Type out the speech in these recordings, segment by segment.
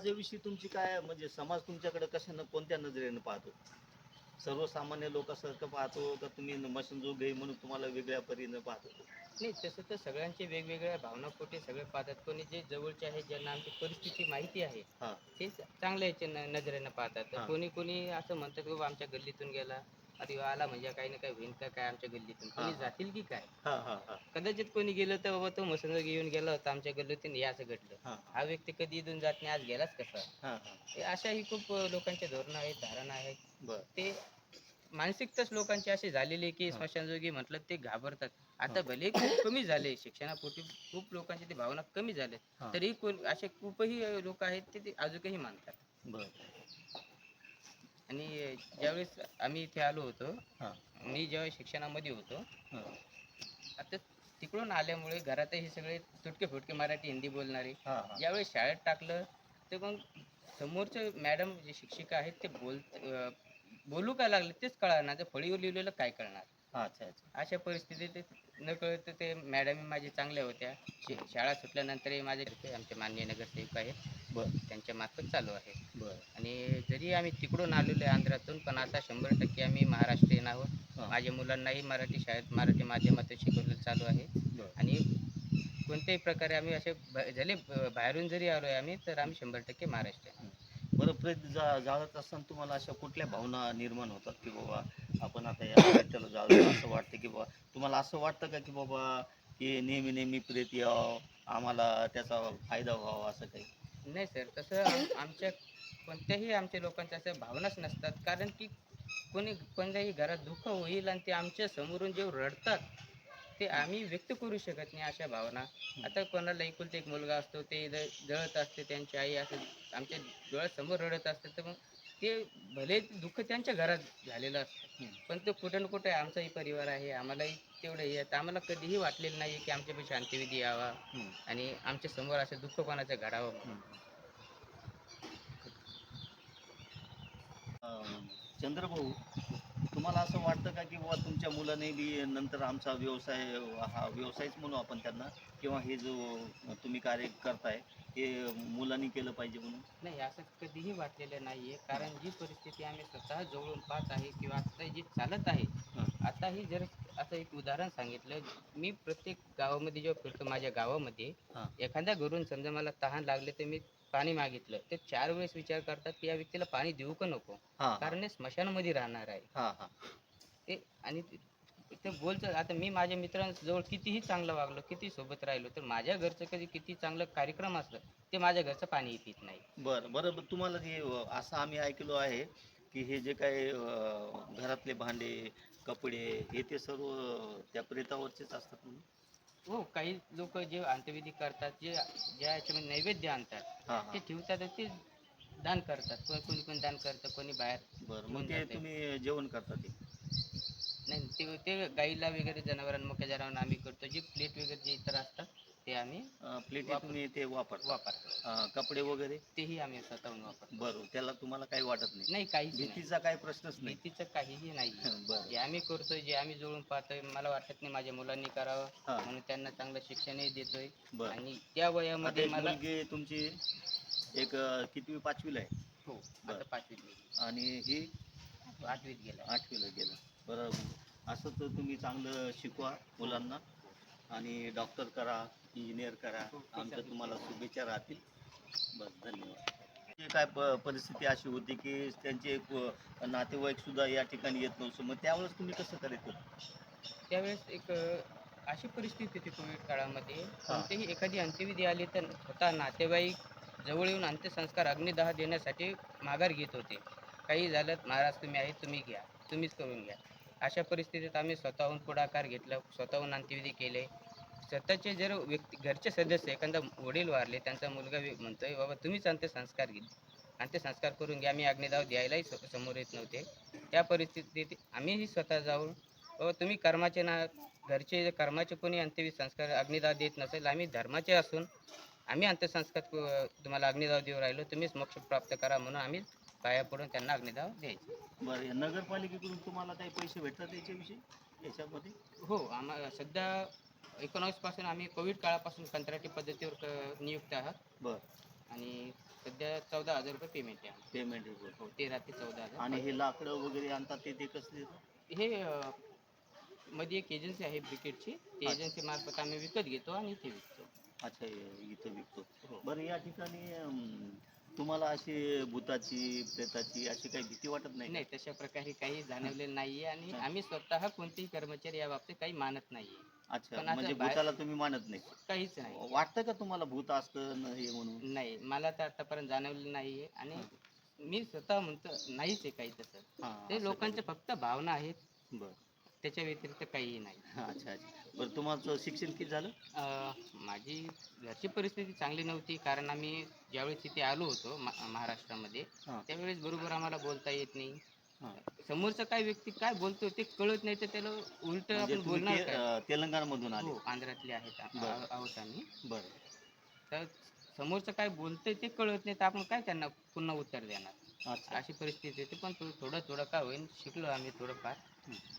समाजाविषयी तुमची काय म्हणजे समाज तुमच्याकडे कशानं कोणत्या नजरेनं पाहतो सर्वसामान्य लोकांसारखं पाहतो का तुम्ही मशीन जो घेई म्हणून तुम्हाला वेगळ्या परीनं पाहतो नाही तसं तर सगळ्यांचे वेगवेगळ्या भावनापोटी सगळे पाहतात कोणी जे जवळचे आहेत ज्यांना आमची परिस्थिती माहिती आहे हा. ते चांगल्या याच्या न- नजरेनं पाहतात तर हा. कोणी कोणी असं म्हणतात की बाबा आमच्या गल्लीतून गेला अरे आला म्हणजे काही ना काही होईन का काय आमच्या गल्लीतून? कोणी. जातील की काय? हा हा हा. कदाचित कोणी गेलं तर बाबा तो मसंग घेऊन गेला होता आमच्या गल्लीतून हे असं घडलं. हा. व्यक्ती कधी इथून जात नाही आज गेलाच कसा? हा हा. हे खूप लोकांच्या धोरणं आहेत धारणा आहेत. ते मानसिकताच लोकांची अशी झालेली की. स्मशानजोगी म्हटलं ते घाबरतात. आता हा. भले खूप कमी झाले शिक्षणापोटी खूप लोकांची ती भावना कमी झाले. तरी कोण असे खूपही लोक आहेत ते ते अजूनही मानतात. बर. आणि ज्यावेळेस आम्ही इथे आलो होतो हा. मी जेव्हा शिक्षणामध्ये होतो हा. आता तिकडून आल्यामुळे घरातही सगळे तुटके फुटके मराठी हिंदी बोलणारे. हा हा. ज्यावेळेस शाळेत टाकलं तर मग समोरचे मॅडम जे शिक्षिका आहेत ते बोल अं, बोलू काय लागले तेच कळणार नाही. तर फळीवर लिहिलेलं काय कळणार? अच्छा अच्छा. अशा परिस्थितीत ते न कळत ते मॅडम माझ्या चांगल्या होत्या. शि- शाळा सुटल्यानंतरही माझे आमचे माननीय नगरसेवक आहेत. बर. त्यांच्या मार्फत चालू आहे. बर. आणि जरी आम्ही तिकडून आलेलो आहे आंध्रातून पण आता शंभर टक्के आम्ही महाराष्ट्रीयन आहोत हा. माझ्या मुलांनाही मराठी शाळेत मराठी माध्यमातून शिकवलं चालू आहे. बर. आणि कोणत्याही प्रकारे आम्ही असे ब- जरी ब- बाहेरून जरी आलो आहे आम्ही तर आम्ही शंभर टक्के महाराष्ट्रीयन आहोत. बरं प्रेत जा जाळत असताना तुम्हाला अशा कुठल्या भावना निर्माण होतात की बाबा आपण आता या साहित्याला जाळतो असं वाटतं की बाबा तुम्हाला असं वाटतं का की बाबा की नेहमी नेहमी प्रेत यावं आम्हाला त्याचा फायदा व्हावा असं काही? नाही सर तसं आमच्या कोणत्याही आमच्या लोकांच्या अशा भावनाच नसतात. कारण की कोणी कोणत्याही घरात दुःख होईल आणि ते आमच्या समोरून जे रडतात ते आम्ही व्यक्त करू शकत नाही अशा भावना. आता कोणाला एकुलते एक मुलगा असतो ते जळत असते त्यांची आई असं आमच्या डोळ्यासमोर रडत असते तर मग ते भले दुःख त्यांच्या घरात झालेलं असतं. पण तो कुठं ना कुठे आमचाही परिवार आहे आम्हालाही तेवढं हे आहे. आम्हाला कधीही वाटलेलं नाही की आमच्यापाशी शांतिविधी यावा. आणि आमच्यासमोर असं दुःख कोणाचं घडावं. अं, चंद्रभाऊ तुम्हाला असं वाटतं का की बाबा तुमच्या मुलाने बी नंतर आमचा व्यवसाय हा व्यवसायच म्हणू आपण त्यांना किंवा हे जो तुम्ही कार्य करताय हे मुलांनी केलं पाहिजे म्हणून नाही असं कधीही वाटलेलं नाहीये कारण जी परिस्थिती आम्ही स्वतः जवळून पाहत आहे किंवा आता जी चालत आहे हं. आताही जर असं एक उदाहरण सांगितलं मी प्रत्येक गावामध्ये जेव्हा फिरतो माझ्या गावामध्ये. एखाद्या घरून समजा मला तहान लागले तर मी पाणी मागितलं ते चार वेळेस विचार करतात की या व्यक्तीला पाणी देऊ का नको? हां कारण हे स्मशानामध्ये राहणार आहे. हां हां. ते आणि ते- ते बोलतं आता मी माझ्या मित्रांजवळ कितीही चांगलं वागलो किती सोबत राहिलो तर माझ्या घरचं कधी किती चांगलं कार्यक्रम असलं ते माझ्या घरचं पाणी पित नाही. बरं बरं बरं. तुम्हाला हे अ, असं आम्ही ऐकलो आहे की हे जे काही अ, घरातले भांडे कपडे हे ते सर्व अ, त्या प्रेतावरचेच असतात म्हणून? हो काही लोक जे अंत्यविधी करतात जे ज्या याच्यामध्ये नैवेद्य आणतात हां ते ठेवतात आणि ते दान करतात. कोणी कोणी कोणी दान करतं कोणी बाहेर बरं घेऊन मग ते जाते. तुम्ही जेवण करता ते? नाही ते ते गाईला वगैरे जनावरांना मोठ्या जनावरांना आम्ही करतो. जे प्लेट वगैरे जे इतर असतात ते आम्ही प्लेट वापर- तुम्ही ते वापरता वापरतो. अ, कपडे वगैरे? तेही आम्ही स्वतःहून वापरतो. बरं त्याला तुम्हाला काही वाटत नाही. नाही नाही. भीतीचा काही प्रश्नच नाही. भीतीचं काहीही नाही. बरं. जे आम्ही करतोय जे आम्ही जुळून पाहतोय मला वाटत नाही माझ्या मुलांनी करावं. म्हणून त्यांना चांगलं शिक्षणही देतोय. आणि त्या वयामध्ये मला तुमची एक कितवी पाचवीला आहे? हो. आता पाचवीत गेली. आणि ही? आठवीत गेला. आठवीला गेलं. बरं. असंच तुम्ही चांगलं शिकवा मुलांना. आणि डॉक्टर करा. इंजिनियर करा. आमच्या तुम्हाला शुभेच्छा राहतील. बस धन्यवाद. काय प परिस्थिती अशी होती की त्यांचे नातेवाईक सुद्धा या ठिकाणी येत नव्हतं. मग त्यावेळेस तुम्ही कसं करायचं होतं? त्यावेळेस एक अशी परिस्थिती होती कोविड काळामध्ये. कोणतीही एखादी अंत्यविधी आली तर स्वतः नातेवाईक जवळ येऊन अंत्यसंस्कार अग्निदाह देण्यासाठी माघार घेत होते. काही झालं महाराज तुम्ही आहे तुम्ही घ्या. तुम्हीच करून घ्या. अशा परिस्थितीत आम्ही स्वतःहून पुढाकार घेतला. स्वतःहून अंत्यविधी केले. स्वतःचे जर व्यक्ती घरचे सदस्य एखादा वडील वारले त्यांचा मुलगा म्हणतोय बाबा तुम्हीच अंत्यसंस्कार घे अंत्यसंस्कार करून घ्या मी अग्निदाह द्यायलाही समोर येत नव्हते. त्या परिस्थितीत आम्हीही स्वतः जाऊन बाबा तुम्ही कर्माचे ना घरचे कर्माचे कोणी अंत्यविधी संस्कार अग्निदाह देत नसेल आम्ही धर्माचे असून आम्ही अंत्यसंस्कार तुम्हाला अग्निदाह देऊ राहिलो तुम्हीच मोक्ष प्राप्त करा म्हणून आम्ही पाया पडून त्यांना अग्निदाह द्यायचे. बरं नगरपालिकेकडून तुम्हाला काही पैसे भेटतात याच्याविषयी? याच्यामध्ये? हो आम्हाला सध्या एकोणावीसपासून आम्ही कोविड काळापासून कंत्राटी पद्धतीवर क- नियुक्त आहात. बरं. आणि सध्या चौदा हजार रुपये पेमेंट आहे. पेमेंट रिपोर्ट हो तेरा ते चौदा हजार. आणि हे लाकडं वगैरे आणतात ते ते कसले? हे अं, मध्ये एक एजन्सी आहे ब्रिकेटची. ती अच्छा. एजन्सी मार्फत आम्ही विकत घेतो आणि इथे विकतो. अच्छा हे इथं विकतो. हो. बरं या ठिकाणी अं, तुम्हाला अशी भूताची प्रेताची अशी काही भीती वाटत नाही नाही तशा प्रकारे काही जाणवलेलं नाहीये आणि हा. आम्ही स्वतः कोणतेही कर्मचारी या बाबतीत काही मानत नाहीये. अच्छा पण म्हणजे बाहेर- भूताला तुम्ही मानत नाही. काहीच नाही. वाटतं का तुम्हाला भूत असतं न हे म्हणून? नाही मला तर आतापर्यंत जाणवलेलं नाहीये. आणि. मी स्वतः म्हणतो नाहीच आहे काही तसं. हा, ते असं लोकांच्या फक्त भावना आहेत. काही. बरं. त्याच्या व्यतिरिक्त काहीही नाही. हा, अच्छा अच्छा. बरं तुमचं शिक्षण किती झालं? अं, माझी घरची परिस्थिती चांगली नव्हती कारण आम्ही ज्यावेळेस इथे आलो होतो मा- महाराष्ट्रामध्ये हा. त्यावेळेस बरोबर आम्हाला बोलता येत नाही. समोरचा काय व्यक्ती काय बोलतो ते कळत नाही तर त्याला उलट म्हणजे आपण बोलणार काय? अं, तेलंगणामधून आले. हो आंध्रातले आहेत आ- बरं. आहोत आम्ही बरं. तर समोरचं काय बोलतंय ते कळत नाही तर आपण काय त्यांना पुन्हा उत्तर देणार? अच्छा. अशी परिस्थिती होती पण थो- थोडं थोडं काय होईल शिकलो आम्ही थोडंफार.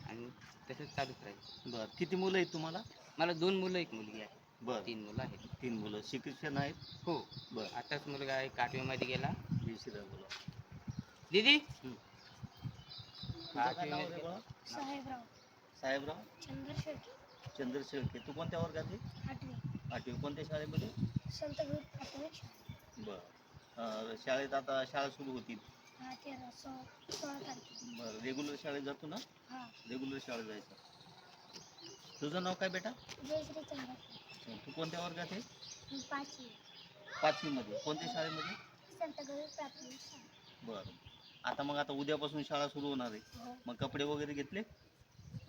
आणि तसंच चालूच राहील. बरं. किती मुलं आहेत तुम्हाला? मला दोन मुलं एक मुलगी आहे. बरं. तीन मुलं आहेत. तीन मुलं. शिक्षण आहेत? हो. बरं. आताच मुलगा एक आठवीमध्ये गेला. बेशिरा मुलं दीदी? हं. तुझं काय नाव आहे बाळा? साहेबराव. साहेबराव? चंद्रशेखर चंद्र शेळके. तू कोणत्या वर्गात आहे? आठवी. आठवी. कोणत्या शाळेमध्ये? संत गुरु प्राथमिक शाळा. बरं. अं, शाळेत आता शाळा सुरू होती हा तेरा सोळा सोळा तारखे बरं. रेग्युलर शाळेत जातो ना? हा. रेग्युलर शाळेत जायचं. तुझं नाव काय बेटा? तू कोणत्या वर्गात आहे? पाचवी. पाचवीमध्ये. कोणत्या शाळेमध्ये? संत गुरु प्राथमिक शाळा. बरं. आता मग आता उद्यापासून शाळा सुरू होणार आहे. हो. मग कपडे वगैरे घेतले?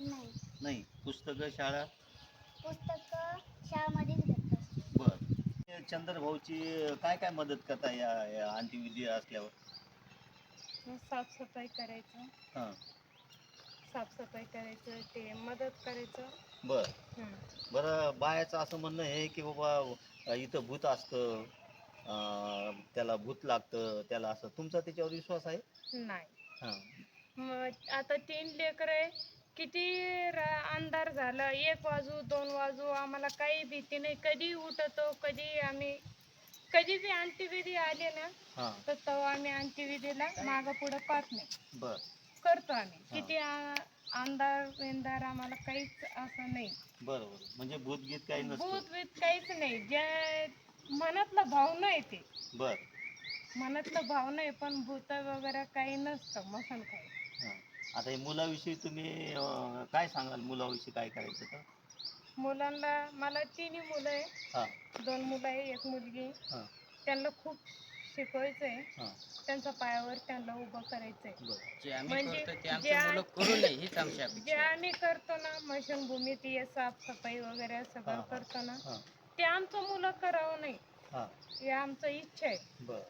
नाही. नाही. पुस्तकं शाळा? पुस्तक शाळेमध्येच भेटतात बरं. चंद्र भाऊची काय काय मदत करता या या अंत्यविधी असल्यावर? साफसफाई करायचं. हां. साफसफाई करायचं ते मदत करायचं. बरं. हं. बरं बायाचं असं म्हणणं आहे की बाबा इथं भूत असतं अं, त्याला भूत लागतं त्याला असं. तुमचा त्याच्यावर विश्वास आहे? नाही. हां. मग आता तीन लेकर आहे. किती रा- अंधार झाला. एक वाजू दोन वाजू आम्हाला काही भीती नाही. कधी उठतो कधी आम्ही कधी बी अंत्यविधी आले ना हां. तर तेव्हा आम्ही अंत्यविधीला मागं पुढं पाहत नाही. बरं. करतो आम्ही. किती आ- अंधार विंधार आम्हाला काहीच असं नाही. बरं बरं म्हणजे भूतगीत काही नसतं. भूत बीत काहीच नाही. जे मनातला भावना आहे ते. बरं. मनातलं भावना आहे पण भूत वगैरे काही नसतं मसन काही. हां. आता हे मुलाविषयी तुम्ही अं, काय सांगाल? मुलाविषयी काय करायचं तर? मुलांना मला तिन्ही मुलं आहे. हां. दोन मुलं आहे एक मुलगी. आहे. हां. त्यांना खूप शिकवायचं आहे. हां. त्यांच्या पायावर त्यांना उभं करायचं आहे. बरं. जे आम्ही म्हणजे करतो ते जे आमचे आ- मुलं करू नये हीच आमची जे अपेक्षा आहे. आम्ही करतो ना मशनभूमीत हे साफसफाई वगैरे हां, सगळं हां. करतो ना हां. ते आमचं मुलं करावं नाही. हां. हे आमचं इच्छा आहे. बरं.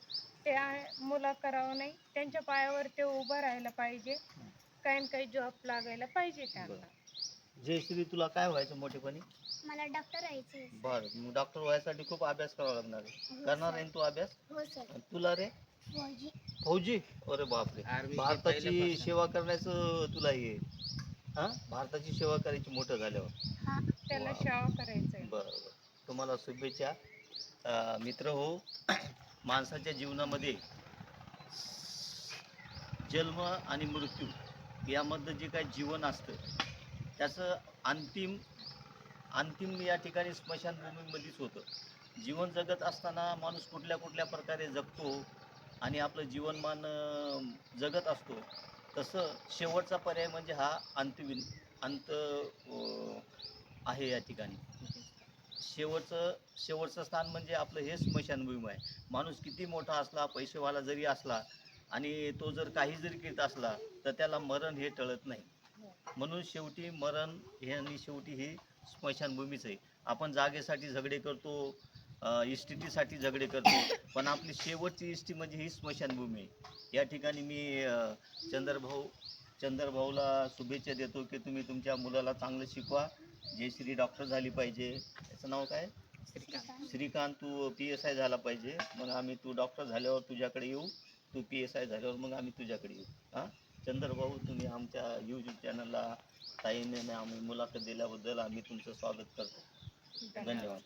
ते आ- मुलं करावं नाही. त्यांच्या पायावर ते उभं राहायला पाहिजे. काही ना काही जॉब लागायला पाहिजे त्यांना. जयश्री तुला काय व्हायचं मोठेपणी? मला डॉक्टर व्हायचे बरं. मग डॉक्टर व्हायसाठी खूप अभ्यास करावा लागणार आहे. करणार आहे ना तू अभ्यास? हो सर. आणि तुला रे? फौजी. फौजी? अरे बापरे. भारताची पहिल्यापासून. सेवा करण्याचं तुला हे. हा? भारताची सेवा करायची मोठं झाल्यावर. हा. त्यांना वा. शाळा करायचंय. बरं बरं. तुम्हाला शुभेच्छा. अं, मित्र हो. माणसाच्या जीवनामध्ये जन्म आणि मृत्यू यामधलं जे काही जीवन असतं त्याचं अंतिम अंतिम या ठिकाणी स्मशानभूमीमध्येच होतं. जीवन जगत असताना माणूस कुठल्या कुठल्या प्रकारे जगतो आणि आपलं जीवनमान जगत असतो तसं शेवटचा पर्याय म्हणजे हा अंतविन अंत आहे या ठिकाणी. शेवटचं शेवटचं स्थान म्हणजे आपलं हे स्मशानभूमी आहे. माणूस किती मोठा असला पैसेवाला जरी असला आणि तो जर काही जरी करीत असला तर त्याला मरण हे टळत नाही. म्हणून शेवटी मरण हे आणि शेवटी ही स्मशानभूमीच आहे. आपण जागेसाठी झगडे करतो इष्टिटीसाठी झगडे करतो पण आपली शेवटची इष्टी म्हणजे ही स्मशानभूमी आहे. या ठिकाणी मी चंद्रभाऊ चंद्रभाऊला शुभेच्छा देतो की तुम्ही तुमच्या मुलाला चांगलं शिकवा. जयश्री डॉक्टर झाली पाहिजे. त्याचं नाव काय? श्रीकांत. श्रीकांत तू पी एस आय झाला पाहिजे. मग आम्ही तू डॉक्टर झाल्यावर तुझ्याकडे येऊ. तू पी एस आय झाल्यावर मग आम्ही तुझ्याकडे येऊ. हां? चंद्रभाऊ तुम्ही आमच्या यूट्यूब चॅनलला ताईने आम्ही मुलाखत दिल्याबद्दल आम्ही तुमचं स्वागत करतो. धन्यवाद.